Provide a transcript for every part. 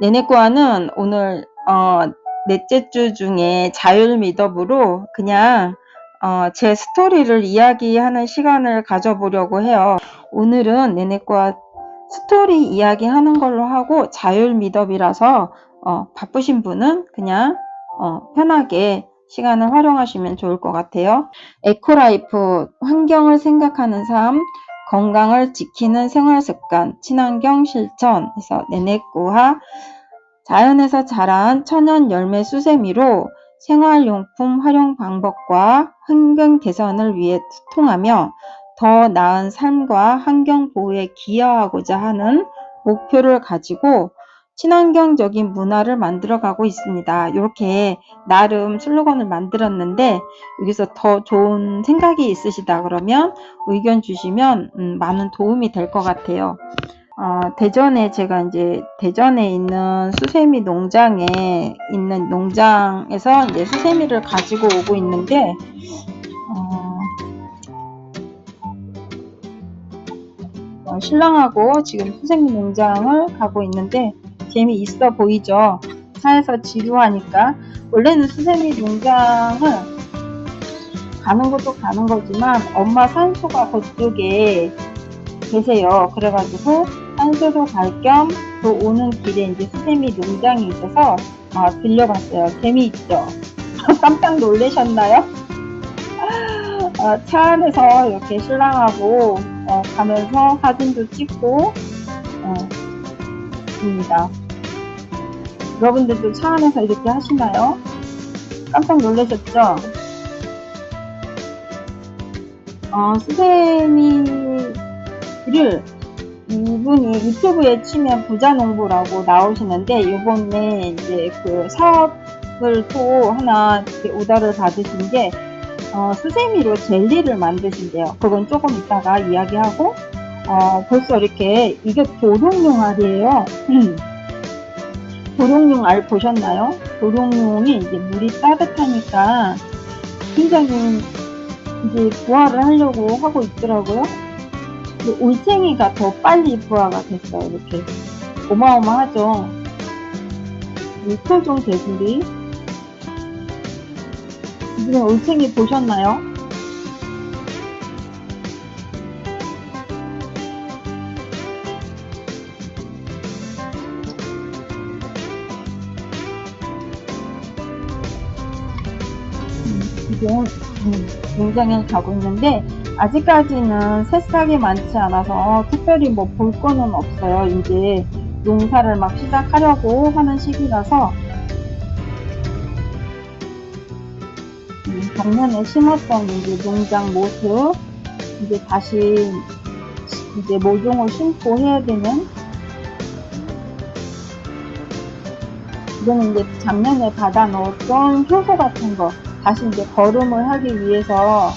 네네과는 오늘 어, 넷째 주 중에 자율 미더브로 그냥 어, 제 스토리를 이야기하는 시간을 가져보려고 해요. 오늘은 네네과 스토리 이야기하는 걸로 하고 자율 미더이라서 어, 바쁘신 분은 그냥 어, 편하게 시간을 활용하시면 좋을 것 같아요. 에코라이프, 환경을 생각하는 삶, 건강을 지키는 생활 습관, 친환경 실천, 그래서 네네꾸하 자연에서 자란 천연 열매 수세미로 생활용품 활용 방법과 환경 개선을 위해 소통하며 더 나은 삶과 환경 보호에 기여하고자 하는 목표를 가지고 친환경적인 문화를 만들어가고 있습니다. 이렇게 나름 슬로건을 만들었는데 여기서 더 좋은 생각이 있으시다 그러면 의견 주시면 음, 많은 도움이 될 것 같아요. 어, 대전에 제가 이제 대전에 있는 수세미 농장에 있는 농장에서 이제 수세미를 가지고 오고 있는데 어, 어, 신랑하고 지금 수세미 농장을 가고 있는데 재미있어 보이죠? 차에서 지루하니까 원래는 수세미 농장을 가는 것도 가는 거지만 엄마 산소가 그쪽에 계세요. 그래가지고 산소도 갈 겸 또 오는 길에 이제 수세미 농장이 있어서 아, 들려봤어요. 재미있죠? 깜짝 놀라셨나요? 어, 차 안에서 이렇게 신랑하고 어, 가면서 사진도 찍고 어, 입니다. 여러분들도 차 안에서 이렇게 하시나요? 깜짝 놀라셨죠? 어, 수세미를 이분이 유튜브에 치면 부자농부라고 나오시는데 이번에 이제 그 사업을 또 하나 오더를 받으신 게 어, 수세미로 젤리를 만드신대요. 그건 조금 이따가 이야기하고 어, 벌써 이렇게 이게 도롱뇽 알이에요. 도롱뇽 알 보셨나요? 도롱뇽이 이제 물이 따뜻하니까 굉장히 이제 부화를 하려고 하고 있더라고요. 올챙이가 더 빨리 부화가 됐어요. 이렇게 어마어마하죠. 이 토종 개구리. 이번에 올챙이 보셨나요? 지금 음, 농장에 가고 있는데 아직까지는 새싹이 많지 않아서 특별히 뭐 볼 거는 없어요. 이제 농사를 막 시작하려고 하는 시기라서 음, 작년에 심었던 이제 농장 모습 이제 다시 이제 모종을 심고 해야 되는 이거는 이제 작년에 받아 놓았던 효소 같은 거 다시 이제 거름을 하기 위해서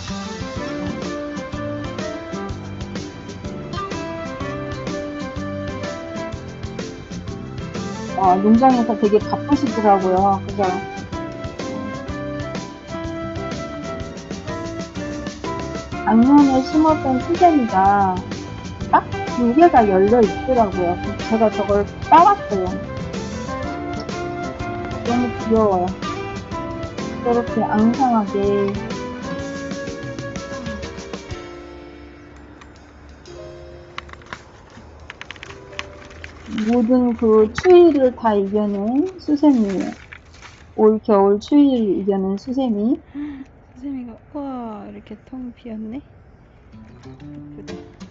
어, 농장에서 되게 바쁘시더라고요. 그래서 작년에 심었던 수세미가 딱 두 개가 열려 있더라고요. 제가 저걸 따왔어요. 너무 귀여워요. 저렇게 앙상하게 모든 그 추위를 다 이겨낸 수세미예요. 올 겨울 추위를 이겨낸 수세미. 수세미가 우와 이렇게 통 비었네 예쁘다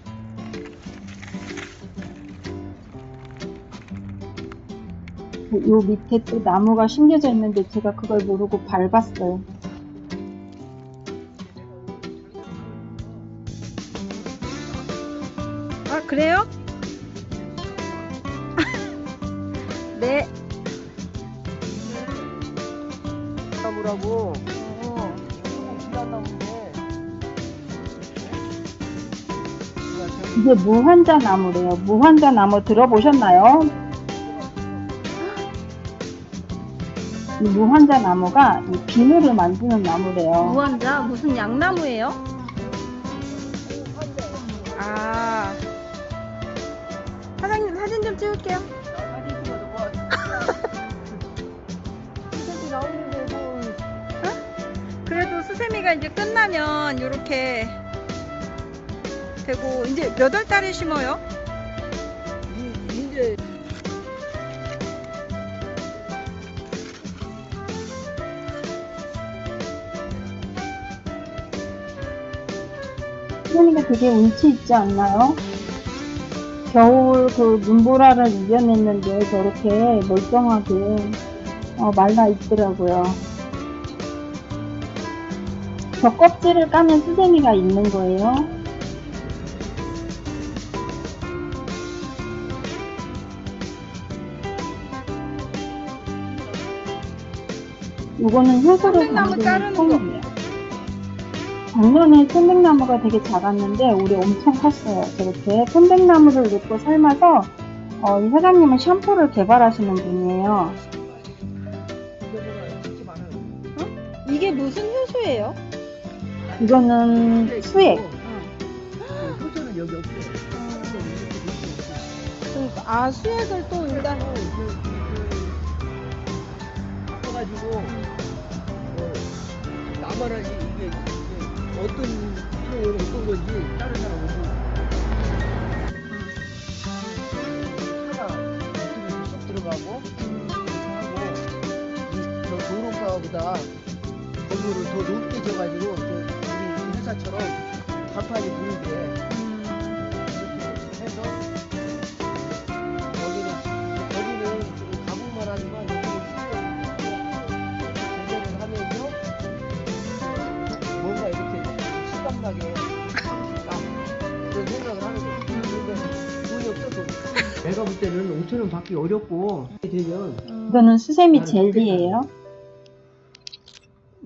요 밑에 또 나무가 심겨져 있는데 제가 그걸 모르고 밟았어요. 아 그래요? 네 나무라고 어. 귀한 나무인데 이게 무환자 나무래요. 무환자 나무 들어보셨나요? 이 무환자 나무가 이 비누를 만드는 나무래요. 무환자? 무슨 양나무예요? 아 사장님 사진 좀 찍을게요. 그래도 수세미가 이제 끝나면 이렇게 되고 이제 몇 월 달에 심어요? 이제 수세미가 되게 운치 있지 않나요? 겨울 그 눈보라를 이겨냈는데 저렇게 멀쩡하게 어, 말라 있더라고요. 저 껍질을 까면 수세미가 있는 거예요. 이거는 자르는 거. 콩이에요. 작년에 편백나무가 되게 작았는데 올해 엄청 컸어요. 저렇게 편백나무를 넣고 삶아서 어, 이 사장님은 샴푸를 개발하시는 분이에요. 이게 무슨 효소예요? 이거는 수액. 그 효소는 여기 없어요. 그러니까 아 수액을 또 여기다 바꿔가지고 어, 나만 어떤 필요로 어떤 건지 다른 사람 오고. 하나 쏙 들어가고 하고 이- 저 도로가보다 건물을 더 높게 져가지고 내가 볼 때는 5천 원 받기 어렵고 되면 이거는 수세미 젤리예요.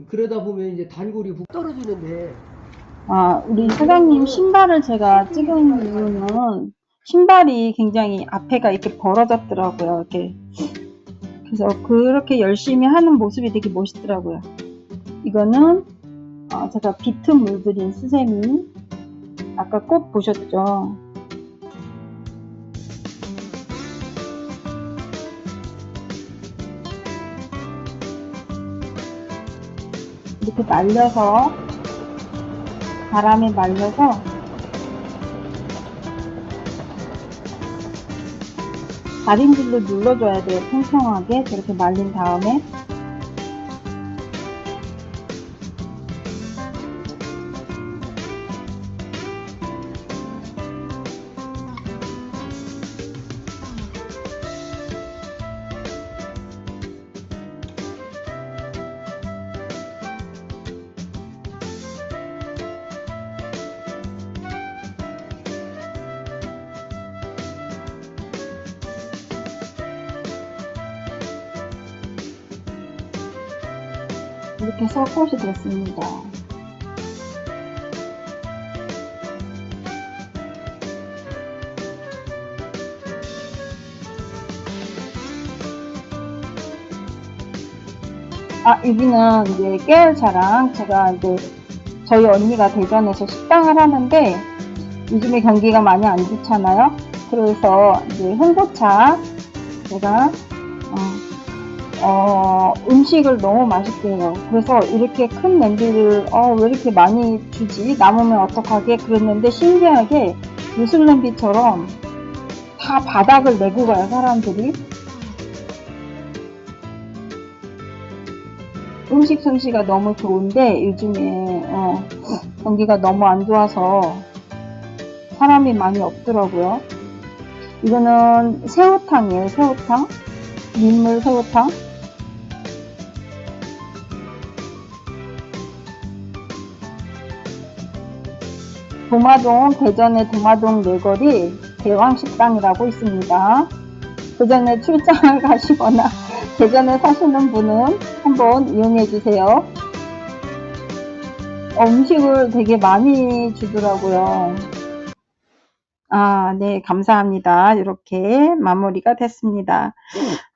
그러다 보면 이제 단골이 훅 떨어지는데 아, 우리 사장님 신발을 제가 찍은 이유는 신발이 굉장히 앞에가 이렇게 벌어졌더라고요. 이렇게. 그래서 그렇게 열심히 하는 모습이 되게 멋있더라고요. 이거는 어, 제가 비트 물들인 수세미. 아까 꽃 보셨죠? 이렇게 말려서 바람에 말려서 다림질로 눌러줘야 돼요. 평평하게 저렇게 말린 다음에 이렇게 해서 꽃이 됐습니다. 아, 여기는 이제 깨알차랑 제가 이제 저희 언니가 대전에서 식당을 하는데 요즘에 경기가 많이 안 좋잖아요. 그래서 이제 홍보차 제가 어, 어, 음식을 너무 맛있게 해요. 그래서 이렇게 큰 냄비를 어, 왜 이렇게 많이 주지? 남으면 어떡하게? 그랬는데 신기하게 요술 냄비처럼 다 바닥을 내고 가요, 사람들이. 음식 솜씨가 너무 좋은데 요즘에 어, 경기가 너무 안 좋아서 사람이 많이 없더라고요. 이거는 새우탕이에요, 새우탕. 민물 새우탕. 도마동, 대전의 도마동 내거리 대왕식당이라고 있습니다. 대전에 출장을 가시거나 대전에 사시는 분은 한번 이용해 주세요. 어, 음식을 되게 많이 주더라고요. 아, 네, 감사합니다. 이렇게 마무리가 됐습니다.